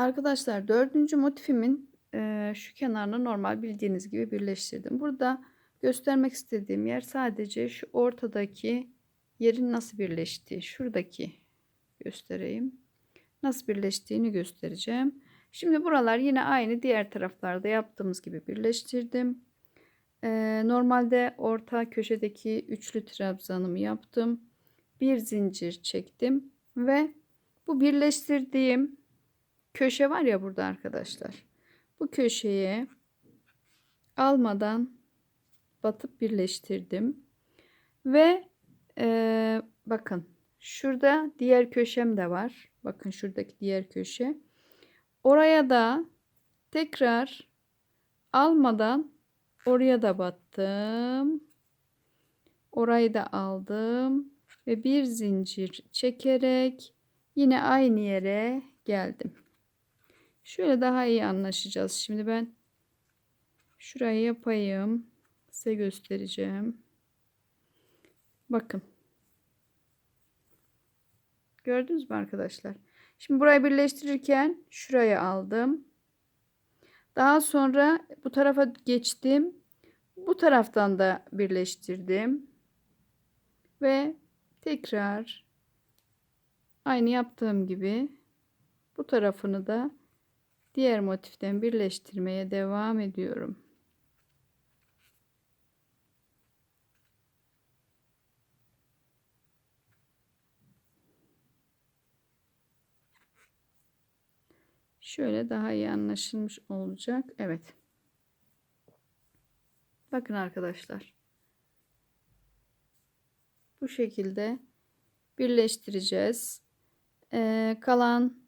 Arkadaşlar dördüncü motifimin eee, şu kenarını normal bildiğiniz gibi birleştirdim. Burada göstermek istediğim yer sadece şu ortadaki yerin nasıl birleştiği. Şuradaki göstereyim. Nasıl birleştiğini göstereceğim. Şimdi buralar yine aynı diğer taraflarda yaptığımız gibi birleştirdim. Eee, normalde orta köşedeki üçlü trabzanımı yaptım. Bir zincir çektim ve bu birleştirdiğim köşe var ya burada arkadaşlar. Bu köşeye almadan batıp birleştirdim. Ve eee, bakın şurada diğer köşem de var. Bakın şuradaki diğer köşe. Oraya da tekrar almadan oraya da battım. Orayı da aldım ve bir zincir çekerek yine aynı yere geldim. Şöyle daha iyi anlaşacağız. Şimdi ben şurayı yapayım. Size göstereceğim. Bakın. Gördünüz mü arkadaşlar? Şimdi burayı birleştirirken şuraya aldım. Daha sonra bu tarafa geçtim. Bu taraftan da birleştirdim. Ve tekrar aynı yaptığım gibi bu tarafını da diğer motiften birleştirmeye devam ediyorum. Şöyle daha iyi anlaşılmış olacak. Evet. Bakın arkadaşlar. Bu şekilde birleştireceğiz. Ee, kalan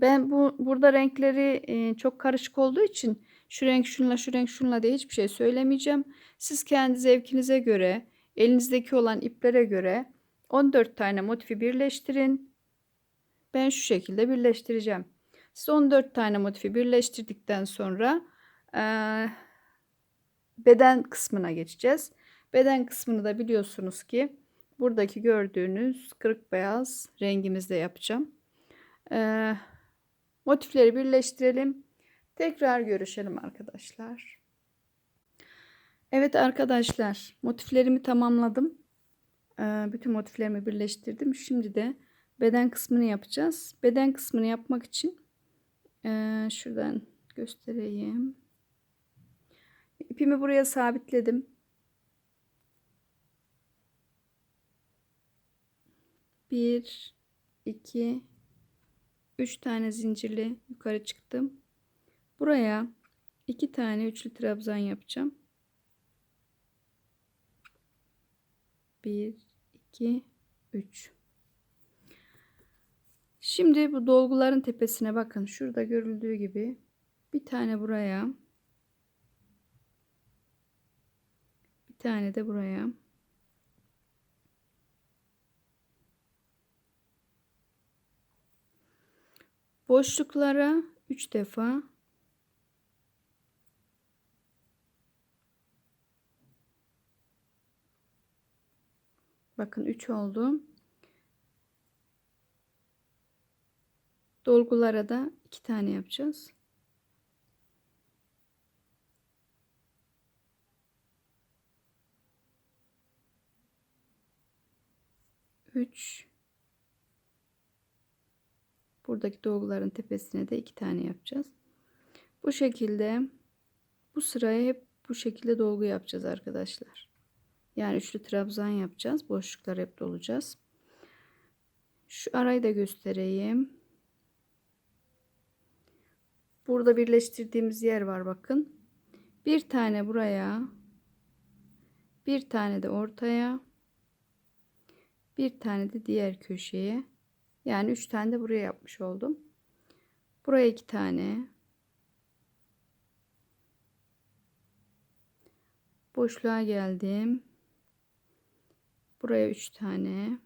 ben bu burada renkleri çok karışık olduğu için şu renk şunla şu renk şunla diye hiçbir şey söylemeyeceğim. Siz kendi zevkinize göre elinizdeki olan iplere göre 14 tane motifi birleştirin. Ben şu şekilde birleştireceğim. Siz 14 tane motifi birleştirdikten sonra beden kısmına geçeceğiz. Beden kısmını da biliyorsunuz ki buradaki gördüğünüz kırık beyaz rengimizde yapacağım. E, motifleri birleştirelim. Tekrar görüşelim arkadaşlar. Evet arkadaşlar motiflerimi tamamladım. E, bütün motiflerimi birleştirdim. Şimdi de beden kısmını yapacağız. Beden kısmını yapmak için ee, şuradan göstereyim. İpimi buraya sabitledim. Bir, iki, üç tane zincirli yukarı çıktım. Buraya iki tane üçlü trabzan yapacağım. Bir, iki, üç. Şimdi bu dolguların tepesine bakın. Şurada görüldüğü gibi bir tane buraya. Bir tane de buraya. Boşluklara 3 defa Bakın 3 oldu. Dolgulara da iki tane yapacağız. Üç. Buradaki dolguların tepesine de iki tane yapacağız. Bu şekilde bu sıraya hep bu şekilde dolgu yapacağız arkadaşlar. Yani üçlü trabzan yapacağız. Boşluklar hep dolacağız. Şu arayı da göstereyim. Burada birleştirdiğimiz yer var bakın. Bir tane buraya. Bir tane de ortaya. Bir tane de diğer köşeye. Yani üç tane de buraya yapmış oldum. Buraya iki tane. Boşluğa geldim. Buraya üç tane.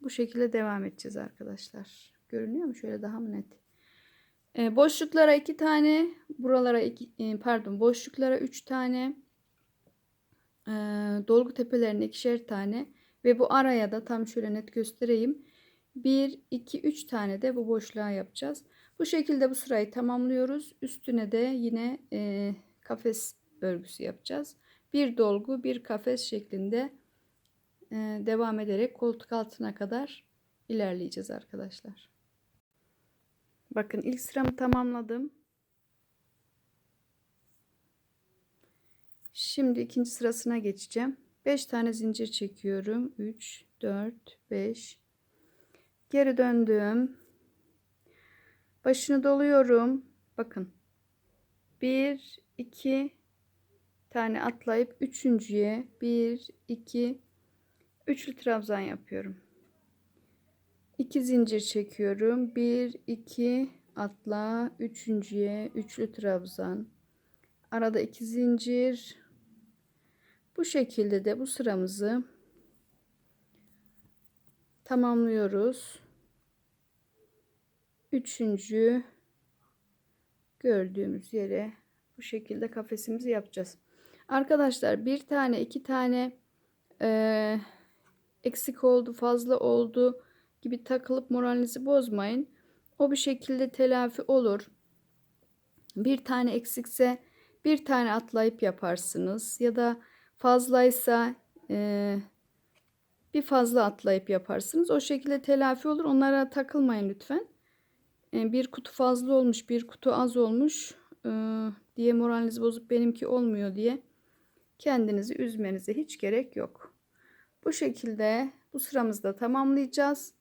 Bu şekilde devam edeceğiz arkadaşlar. Görünüyor mu? Şöyle daha mı net? E, boşluklara iki tane, buralara iki, e, pardon, boşluklara üç tane, e, dolgu tepelerine ikişer tane ve bu araya da tam şöyle net göstereyim. 1, 2, 3 tane de bu boşluğa yapacağız. Bu şekilde bu sırayı tamamlıyoruz. Üstüne de yine e, kafes örgüsü yapacağız. Bir dolgu, bir kafes şeklinde e, devam ederek koltuk altına kadar ilerleyeceğiz arkadaşlar. Bakın ilk sıramı tamamladım. Şimdi ikinci sırasına geçeceğim. 5 tane zincir çekiyorum. 3, 4, 5. Geri döndüm. Başını doluyorum. Bakın. 1, 2 tane atlayıp üçüncüye 1, 2, üçlü trabzan yapıyorum. 2 zincir çekiyorum. 1, 2 atla. Üçüncüye üçlü trabzan. Arada iki zincir. Bu şekilde de bu sıramızı tamamlıyoruz. Üçüncü gördüğümüz yere bu şekilde kafesimizi yapacağız. Arkadaşlar bir tane iki tane e, eksik oldu fazla oldu gibi takılıp moralinizi bozmayın. O bir şekilde telafi olur. Bir tane eksikse bir tane atlayıp yaparsınız ya da fazlaysa e, bir fazla atlayıp yaparsınız. O şekilde telafi olur. Onlara takılmayın lütfen. E, bir kutu fazla olmuş, bir kutu az olmuş e, diye moralinizi bozup benimki olmuyor diye kendinizi üzmenize hiç gerek yok. Bu şekilde bu sıramızı da tamamlayacağız.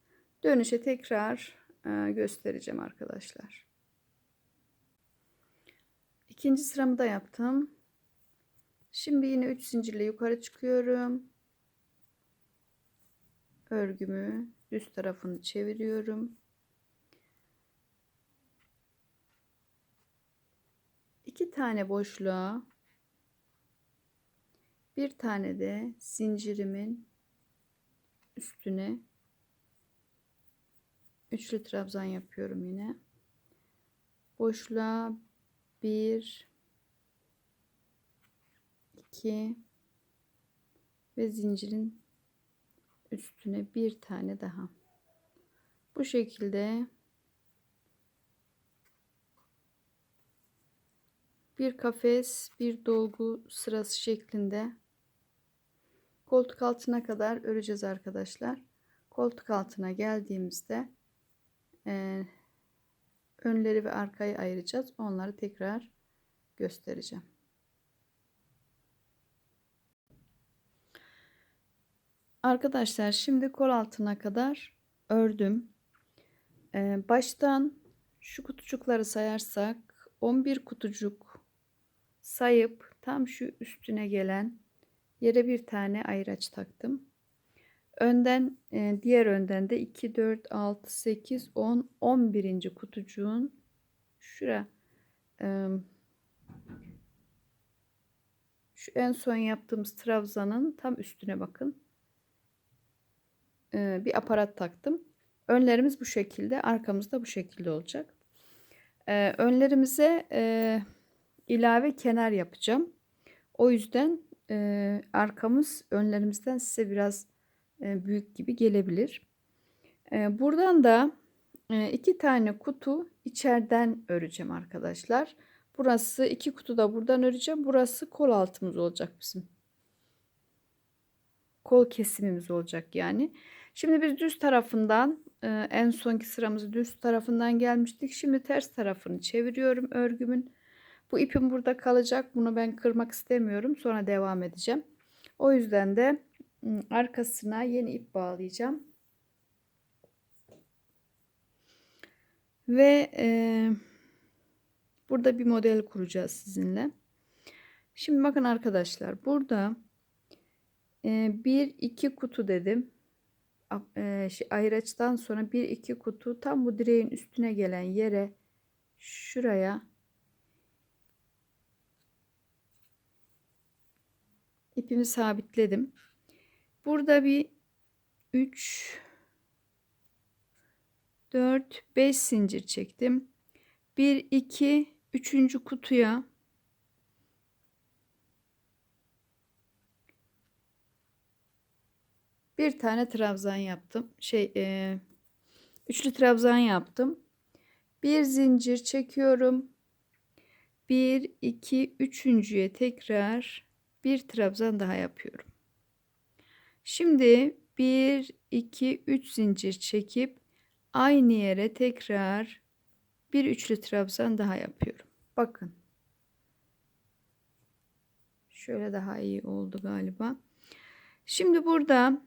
Dönüşe tekrar e, göstereceğim arkadaşlar. İkinci sıramı da yaptım. Şimdi yine 3 zincirle yukarı çıkıyorum. Örgümü düz tarafını çeviriyorum. İki tane boşluğa bir tane de zincirimin üstüne üçlü trabzan yapıyorum yine. Boşluğa 1 2 ve zincirin üstüne bir tane daha. Bu şekilde bir kafes, bir dolgu sırası şeklinde koltuk altına kadar öreceğiz arkadaşlar. Koltuk altına geldiğimizde e, önleri ve arkayı ayıracağız. Onları tekrar göstereceğim. Arkadaşlar şimdi kol altına kadar ördüm. Ee, baştan şu kutucukları sayarsak 11 kutucuk sayıp tam şu üstüne gelen yere bir tane ayraç taktım. Önden e, diğer önden de 2 4 6 8 10 11. kutucuğun şura e, şu en son yaptığımız trabzanın tam üstüne bakın. E, bir aparat taktım. Önlerimiz bu şekilde, arkamız da bu şekilde olacak. Önlerimize ilave kenar yapacağım. O yüzden arkamız önlerimizden size biraz e, büyük gibi gelebilir. E, buradan da e, iki tane kutu içeriden öreceğim arkadaşlar. Burası iki kutu da buradan öreceğim. Burası kol altımız olacak bizim. Kol kesimimiz olacak yani. Şimdi biz düz tarafından en sonki sıramızı düz tarafından gelmiştik. Şimdi ters tarafını çeviriyorum örgümün. Bu ipim burada kalacak. Bunu ben kırmak istemiyorum. Sonra devam edeceğim. O yüzden de arkasına yeni ip bağlayacağım. Ve e, burada bir model kuracağız sizinle. Şimdi bakın arkadaşlar burada e, bir iki kutu dedim. E, şey, ayraçtan sonra bir iki kutu tam bu direğin üstüne gelen yere şuraya ipimi sabitledim. Burada bir 3 4 5 zincir çektim. 1 2 3. kutuya bir tane trabzan yaptım. Şey e, Üçlü trabzan yaptım. Bir zincir çekiyorum. 1 2 üçüncüye tekrar bir trabzan daha yapıyorum. Şimdi 1 2 3 zincir çekip aynı yere tekrar bir üçlü trabzan daha yapıyorum. Bakın. Şöyle daha iyi oldu galiba. Şimdi burada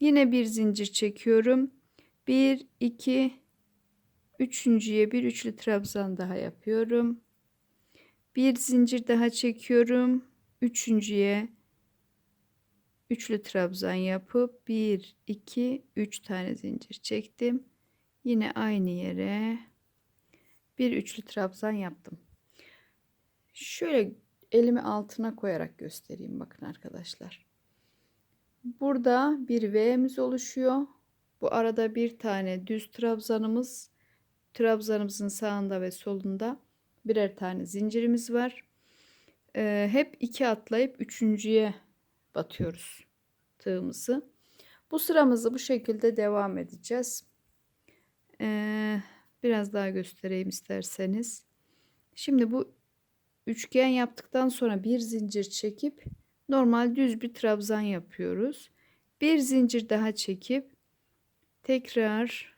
yine bir zincir çekiyorum. 1 2 üçüncüye bir üçlü trabzan daha yapıyorum. Bir zincir daha çekiyorum. Üçüncüye üçlü trabzan yapıp 1 2 3 tane zincir çektim. Yine aynı yere bir üçlü trabzan yaptım. Şöyle elimi altına koyarak göstereyim bakın arkadaşlar. Burada bir V'miz oluşuyor. Bu arada bir tane düz trabzanımız, trabzanımızın sağında ve solunda birer tane zincirimiz var. Ee, hep iki atlayıp üçüncüye batıyoruz tığımızı. Bu sıramızı bu şekilde devam edeceğiz. Ee, biraz daha göstereyim isterseniz. Şimdi bu üçgen yaptıktan sonra bir zincir çekip normal düz bir trabzan yapıyoruz. Bir zincir daha çekip tekrar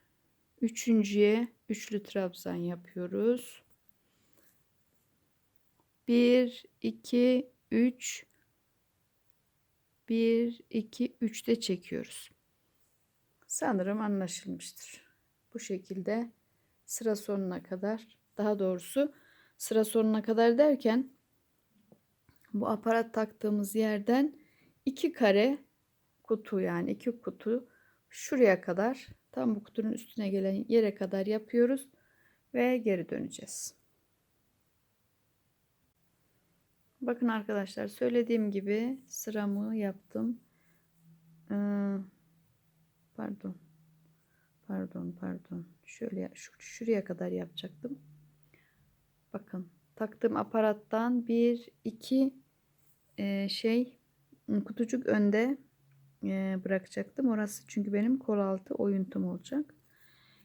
üçüncüye üçlü trabzan yapıyoruz. 1 2 3 1 2 3 de çekiyoruz. Sanırım anlaşılmıştır. Bu şekilde sıra sonuna kadar daha doğrusu sıra sonuna kadar derken bu aparat taktığımız yerden iki kare kutu yani iki kutu şuraya kadar tam bu kutunun üstüne gelen yere kadar yapıyoruz ve geri döneceğiz. Bakın arkadaşlar söylediğim gibi sıramı yaptım. Ee, pardon. Pardon pardon. Şöyle şu, şuraya kadar yapacaktım. Bakın taktığım aparattan bir iki e, şey kutucuk önde e, bırakacaktım. Orası çünkü benim kol altı oyuntum olacak.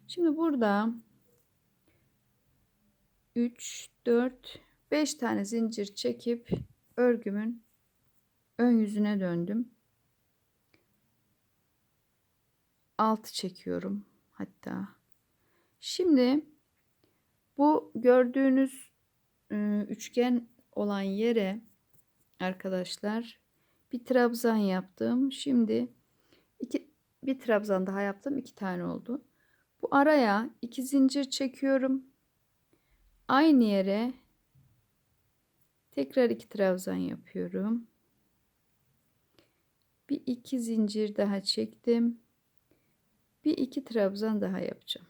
Şimdi burada 3 4 5 tane zincir çekip örgümün ön yüzüne döndüm. 6 çekiyorum hatta. Şimdi bu gördüğünüz e, üçgen olan yere arkadaşlar bir trabzan yaptım. Şimdi iki, bir trabzan daha yaptım. iki tane oldu. Bu araya iki zincir çekiyorum. Aynı yere tekrar iki trabzan yapıyorum. Bir iki zincir daha çektim. Bir iki trabzan daha yapacağım.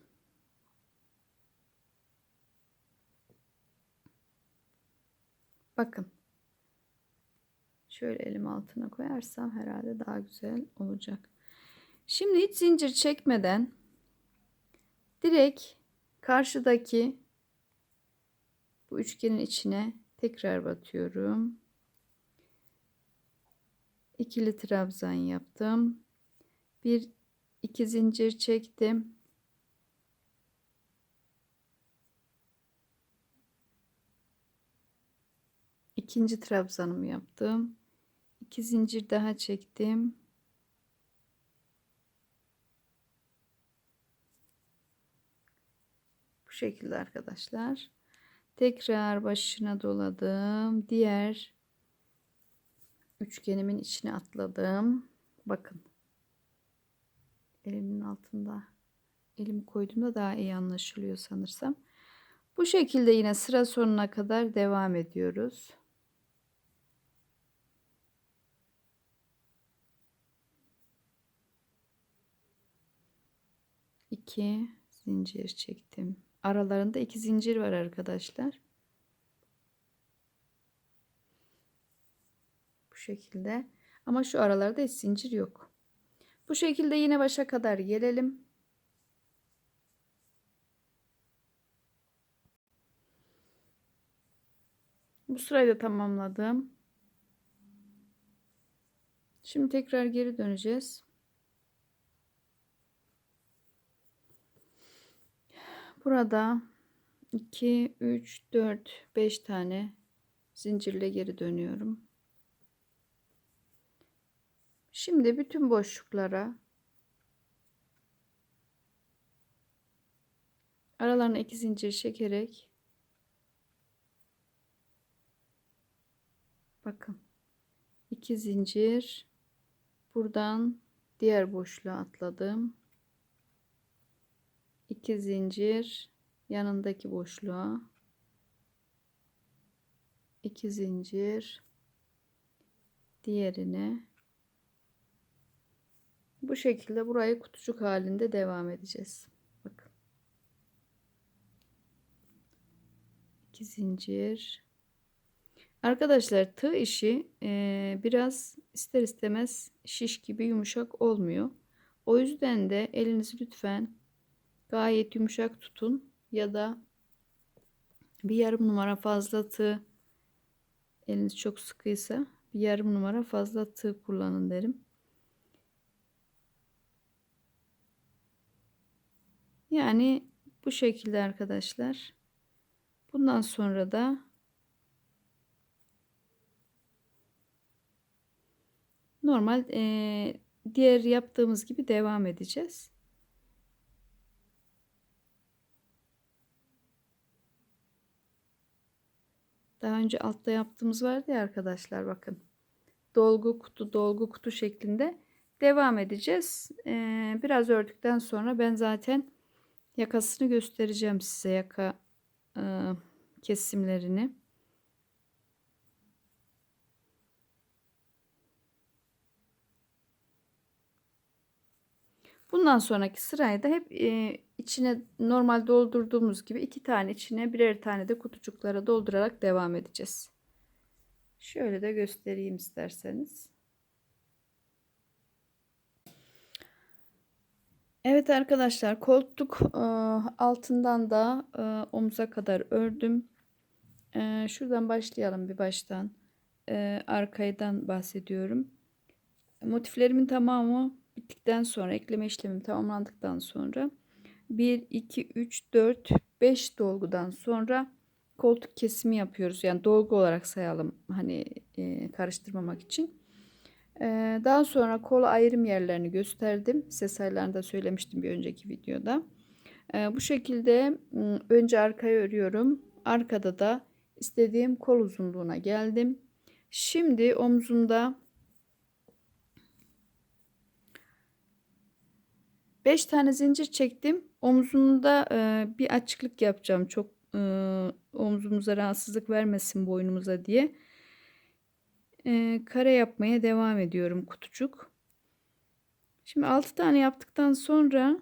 Bakın. Şöyle elim altına koyarsam herhalde daha güzel olacak. Şimdi hiç zincir çekmeden direkt karşıdaki bu üçgenin içine tekrar batıyorum. İkili trabzan yaptım. Bir iki zincir çektim. İkinci trabzanımı yaptım. 2 zincir daha çektim. Bu şekilde arkadaşlar. Tekrar başına doladım. Diğer üçgenimin içine atladım. Bakın. Elimin altında elimi koyduğumda daha iyi anlaşılıyor sanırsam. Bu şekilde yine sıra sonuna kadar devam ediyoruz. 2 zincir çektim. Aralarında iki zincir var arkadaşlar. Bu şekilde. Ama şu aralarda hiç zincir yok. Bu şekilde yine başa kadar gelelim. Bu sırayı da tamamladım. Şimdi tekrar geri döneceğiz. Burada 2 3 4 5 tane zincirle geri dönüyorum. Şimdi bütün boşluklara aralarına iki zincir çekerek bakın iki zincir buradan diğer boşluğa atladım. 2 zincir yanındaki boşluğa 2 zincir diğerine bu şekilde burayı kutucuk halinde devam edeceğiz. Bakın. 2 zincir. Arkadaşlar tığ işi e, biraz ister istemez şiş gibi yumuşak olmuyor. O yüzden de elinizi lütfen gayet yumuşak tutun ya da bir yarım numara fazla tığ eliniz çok sıkıysa bir yarım numara fazla tığ kullanın derim. Yani bu şekilde arkadaşlar. Bundan sonra da normal e, diğer yaptığımız gibi devam edeceğiz. Daha önce altta yaptığımız vardı ya arkadaşlar bakın. Dolgu kutu dolgu kutu şeklinde devam edeceğiz. Ee, biraz ördükten sonra ben zaten yakasını göstereceğim size yaka e, kesimlerini. Bundan sonraki sırayı da hep e, içine normal doldurduğumuz gibi iki tane içine birer tane de kutucuklara doldurarak devam edeceğiz. Şöyle de göstereyim isterseniz. Evet arkadaşlar koltuk e, altından da e, omuza kadar ördüm. E, şuradan başlayalım bir baştan. E, arkaydan bahsediyorum. Motiflerimin tamamı bittikten sonra ekleme işlemim tamamlandıktan sonra 1 2 3 4 5 dolgudan sonra koltuk kesimi yapıyoruz. Yani dolgu olarak sayalım hani e, karıştırmamak için. E, daha sonra kol ayrım yerlerini gösterdim. Size sayılarını da söylemiştim bir önceki videoda. E, bu şekilde önce arkaya örüyorum. Arkada da istediğim kol uzunluğuna geldim. Şimdi omzumda 5 tane zincir çektim. Omzunda e, bir açıklık yapacağım. Çok e, omzumuza rahatsızlık vermesin boynumuza diye. E, kare yapmaya devam ediyorum kutucuk. Şimdi 6 tane yaptıktan sonra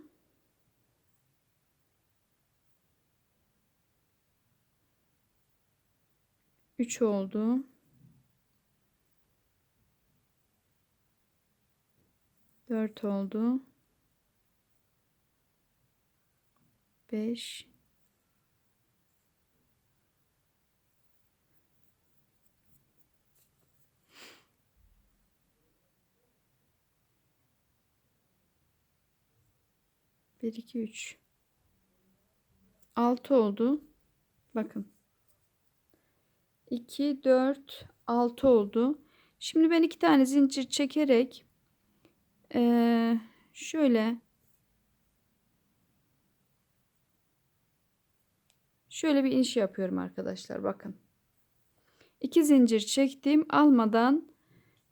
üç oldu. Dört oldu. 5 1 2 3 6 oldu. Bakın. 2 4 6 oldu. Şimdi ben iki tane zincir çekerek ee, şöyle Şöyle bir iniş yapıyorum arkadaşlar bakın. İki zincir çektim almadan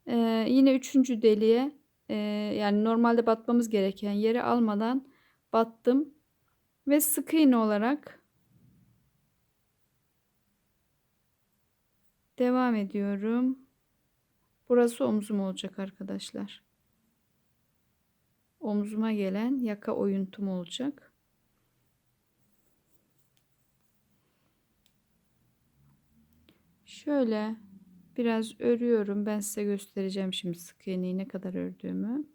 e, yine üçüncü deliğe e, yani normalde batmamız gereken yere almadan battım ve sık iğne olarak devam ediyorum. Burası omzum olacak arkadaşlar. Omzuma gelen yaka oyuntum olacak. Şöyle biraz örüyorum. Ben size göstereceğim şimdi sık iğneyi ne kadar ördüğümü.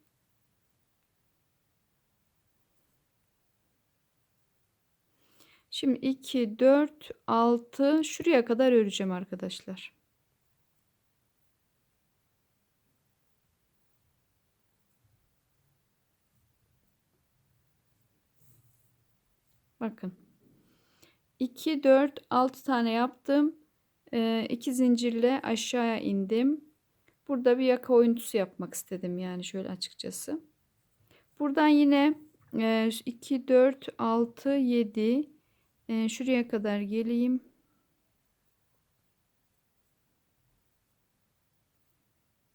Şimdi 2, 4, 6 şuraya kadar öreceğim arkadaşlar. Bakın. 2 4 6 tane yaptım. 2 zincirle aşağıya indim. Burada bir yaka oyuntusu yapmak istedim yani şöyle açıkçası. Buradan yine 2 4 6 7 şuraya kadar geleyim.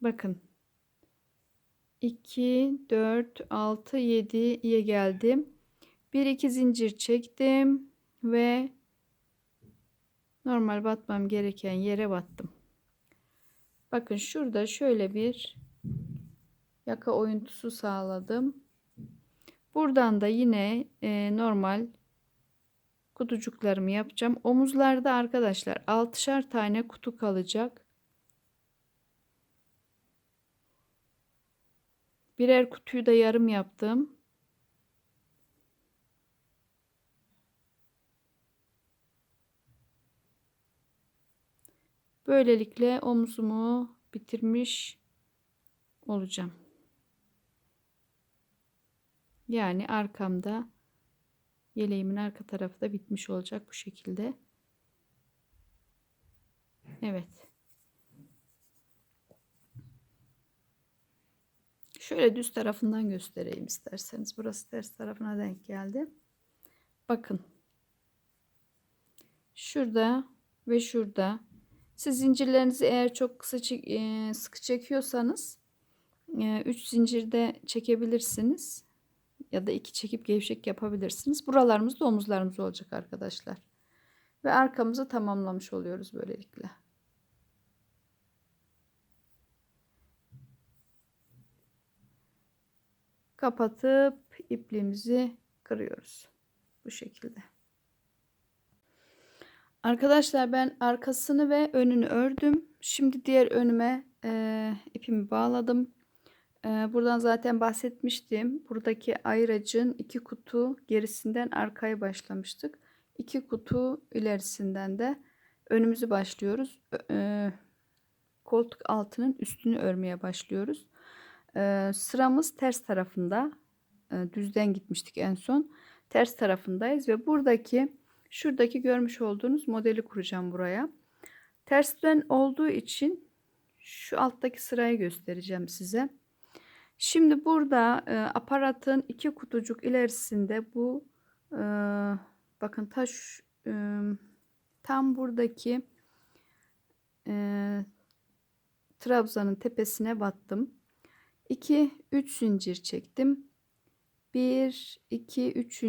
Bakın 2 4 6 7'ye geldim. 1 2 zincir çektim ve normal batmam gereken yere battım. Bakın şurada şöyle bir yaka oyuntusu sağladım. Buradan da yine e, normal kutucuklarımı yapacağım. Omuzlarda arkadaşlar 6'şar tane kutu kalacak. Birer kutuyu da yarım yaptım. Böylelikle omzumu bitirmiş olacağım. Yani arkamda yeleğimin arka tarafı da bitmiş olacak bu şekilde. Evet. Şöyle düz tarafından göstereyim isterseniz. Burası ters tarafına denk geldi. Bakın. Şurada ve şurada. Siz zincirlerinizi eğer çok kısa e, sıkı çekiyorsanız 3 e, zincirde çekebilirsiniz. Ya da 2 çekip gevşek yapabilirsiniz. Buralarımız da omuzlarımız olacak arkadaşlar. Ve arkamızı tamamlamış oluyoruz böylelikle. kapatıp ipliğimizi kırıyoruz. Bu şekilde. Arkadaşlar ben arkasını ve önünü ördüm. Şimdi diğer önüme e, ipimi bağladım. E, buradan zaten bahsetmiştim. Buradaki ayıracın iki kutu gerisinden arkaya başlamıştık. İki kutu ilerisinden de önümüzü başlıyoruz. E, koltuk altının üstünü örmeye başlıyoruz. Ee, sıramız ters tarafında. Ee, düzden gitmiştik en son. Ters tarafındayız ve buradaki şuradaki görmüş olduğunuz modeli kuracağım buraya. Tersten olduğu için şu alttaki sırayı göstereceğim size. Şimdi burada e, aparatın iki kutucuk ilerisinde bu e, bakın taş e, tam buradaki e, trabzanın tepesine battım. 2 3 zincir çektim. 1 2 3.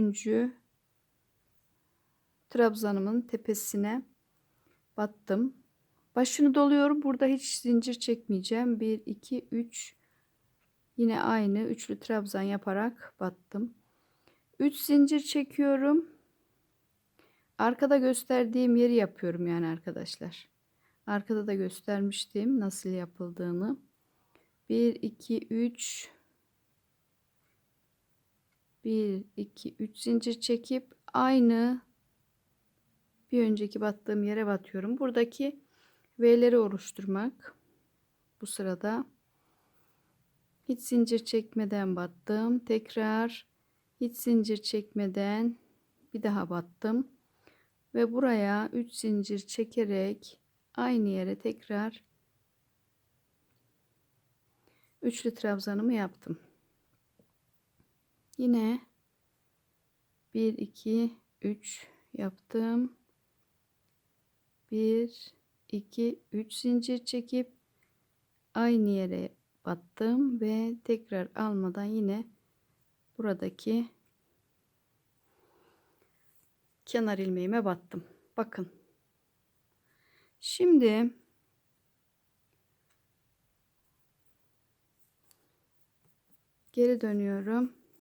trabzanımın tepesine battım. Başını doluyorum. Burada hiç zincir çekmeyeceğim. 1 2 3 yine aynı üçlü trabzan yaparak battım. 3 zincir çekiyorum. Arkada gösterdiğim yeri yapıyorum yani arkadaşlar. Arkada da göstermiştim nasıl yapıldığını. 1 2 3 1 2 3 zincir çekip aynı bir önceki battığım yere batıyorum. Buradaki V'leri oluşturmak. Bu sırada hiç zincir çekmeden battım. Tekrar hiç zincir çekmeden bir daha battım. Ve buraya 3 zincir çekerek aynı yere tekrar üçlü trabzanımı yaptım. Yine 1 2 3 yaptım. 1 2 3 zincir çekip aynı yere battım ve tekrar almadan yine buradaki kenar ilmeğime battım. Bakın. Şimdi Geri dönüyorum.